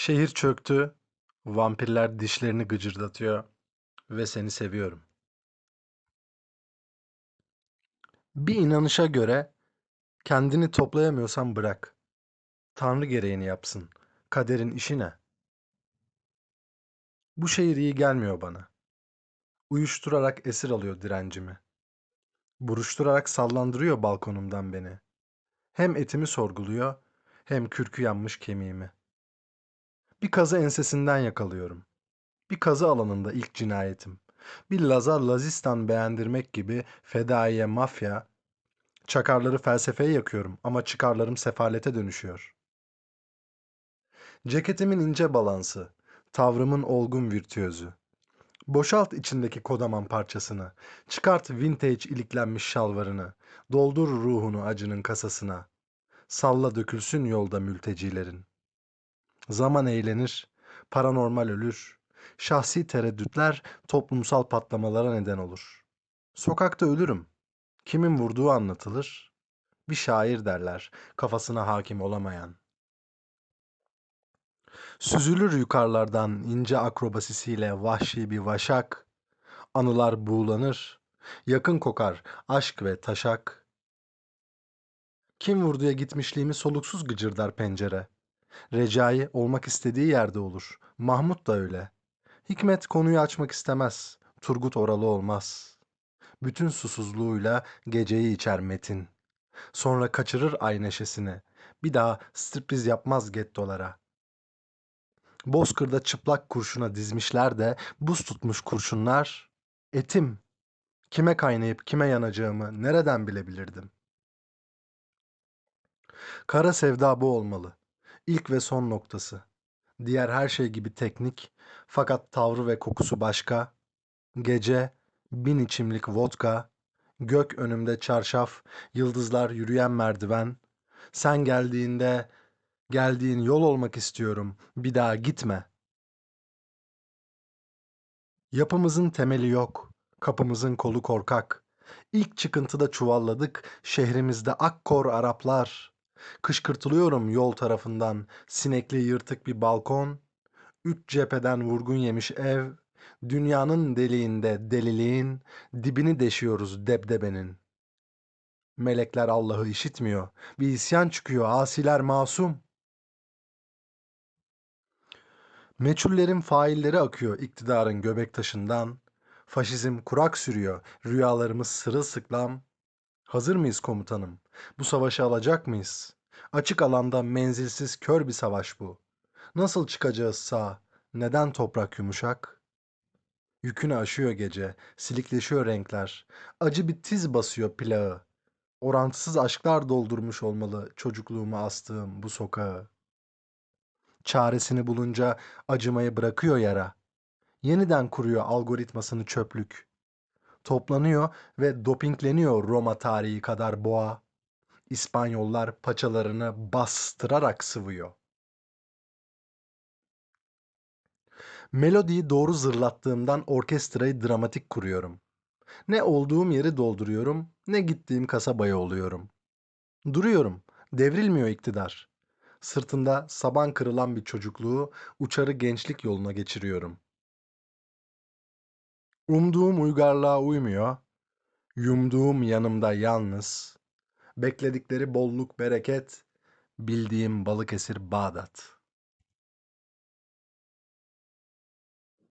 Şehir çöktü, vampirler dişlerini gıcırdatıyor ve seni seviyorum. Bir inanışa göre kendini toplayamıyorsan bırak. Tanrı gereğini yapsın. Kaderin işi ne? Bu şehir iyi gelmiyor bana. Uyuşturarak esir alıyor direncimi. Buruşturarak sallandırıyor balkonumdan beni. Hem etimi sorguluyor, hem kürkü yanmış kemiğimi. Bir kazı ensesinden yakalıyorum. Bir kazı alanında ilk cinayetim. Bir Lazar Lazistan beğendirmek gibi fedaiye mafya, çakarları felsefeye yakıyorum ama çıkarlarım sefalete dönüşüyor. Ceketimin ince balansı, tavrımın olgun virtüözü. Boşalt içindeki kodaman parçasını, çıkart vintage iliklenmiş şalvarını, doldur ruhunu acının kasasına. Salla dökülsün yolda mültecilerin. Zaman eğlenir, paranormal ölür, şahsi tereddütler toplumsal patlamalara neden olur. Sokakta ölürüm. Kimin vurduğu anlatılır. Bir şair derler, kafasına hakim olamayan. Süzülür yukarılardan ince akrobasisiyle vahşi bir vaşak. Anılar buğulanır. Yakın kokar aşk ve taşak. Kim vurduya gitmişliğimi soluksuz gıcırdar pencere. Recai olmak istediği yerde olur. Mahmut da öyle. Hikmet konuyu açmak istemez. Turgut oralı olmaz. Bütün susuzluğuyla geceyi içer Metin. Sonra kaçırır ay neşesini. Bir daha striptiz yapmaz gettolara. Bozkır'da çıplak kurşuna dizmişler de buz tutmuş kurşunlar. Etim. Kime kaynayıp kime yanacağımı nereden bilebilirdim? Kara sevda bu olmalı. İlk ve son noktası. Diğer her şey gibi teknik fakat tavrı ve kokusu başka. Gece, bin içimlik vodka, gök önümde çarşaf, yıldızlar yürüyen merdiven. Sen geldiğinde, geldiğin yol olmak istiyorum, bir daha gitme. Yapımızın temeli yok, kapımızın kolu korkak. İlk çıkıntıda çuvalladık, şehrimizde akkor Araplar. Kışkırtılıyorum yol tarafından, sinekli yırtık bir balkon. Üç cepheden vurgun yemiş ev, dünyanın deliğinde deliliğin, dibini deşiyoruz debdebenin. Melekler Allah'ı işitmiyor, bir isyan çıkıyor, asiler masum. Meçhullerin failleri akıyor iktidarın göbek taşından. Faşizm kurak sürüyor, rüyalarımız sırılsıklam. Hazır mıyız komutanım? Bu savaşı alacak mıyız? Açık alanda menzilsiz kör bir savaş bu. Nasıl çıkacağız sağ? Neden toprak yumuşak? Yükünü aşıyor gece, silikleşiyor renkler. Acı bir tiz basıyor plağı. Orantısız aşklar doldurmuş olmalı çocukluğumu astığım bu sokağı. Çaresini bulunca acımayı bırakıyor yara. Yeniden kuruyor algoritmasını çöplük. Toplanıyor ve dopingleniyor Roma tarihi kadar boğa. İspanyollar paçalarını bastırarak sıvıyor. Melodiyi doğru zırlattığımdan orkestrayı dramatik kuruyorum. Ne olduğum yeri dolduruyorum, ne gittiğim kasabaya oluyorum. Duruyorum, devrilmiyor iktidar. Sırtında saban kırılan bir çocukluğu uçarı gençlik yoluna geçiriyorum. Umduğum uygarlığa uymuyor, yumduğum yanımda yalnız, bekledikleri bolluk bereket, bildiğim Balıkesir Bağdat.''